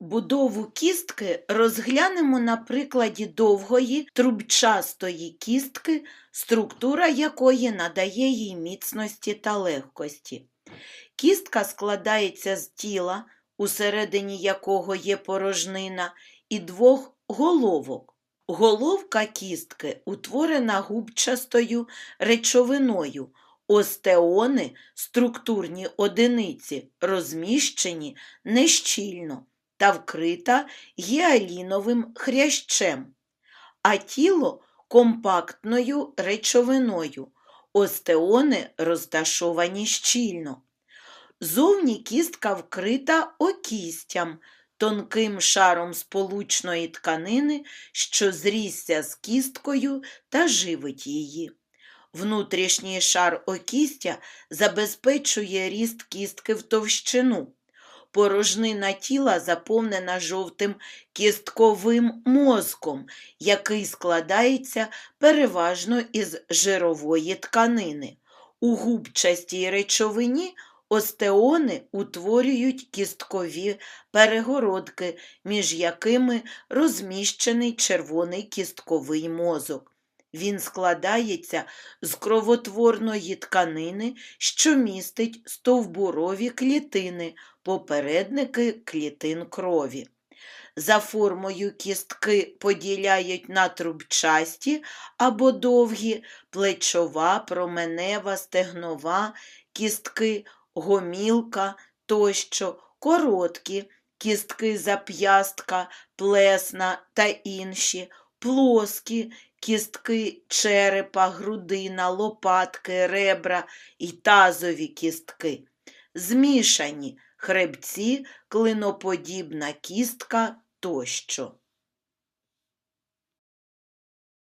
Будову кістки розглянемо на прикладі довгої трубчастої кістки, структура якої надає їй міцності та легкості. Кістка складається з тіла, усередині якого є порожнина, і двох головок. Головка кістки утворена губчастою речовиною. Остеони, структурні одиниці, розміщені нещільно та вкрита гіаліновим хрящем, а тіло компактною речовиною. Остеони розташовані щільно. Зовні кістка вкрита окістям, тонким шаром сполучної тканини, що зрісся з кісткою та живить її. Внутрішній шар окістя забезпечує ріст кістки в товщину. Порожнина тіла заповнена жовтим кістковим мозком, який складається переважно із жирової тканини. У губчастій речовині остеони утворюють кісткові перегородки, між якими розміщений червоний кістковий мозок. Він складається з кровотворної тканини, що містить стовбурові клітини, попередники клітин крові. За формою кістки поділяють на трубчасті або довгі, плечова, променева, стегнова, кістки, гомілка тощо, короткі, кістки зап'ястка, плесна та інші, плоскі, кістки черепа, грудина, лопатки, ребра і тазові кістки, змішані хребці, клиноподібна кістка тощо.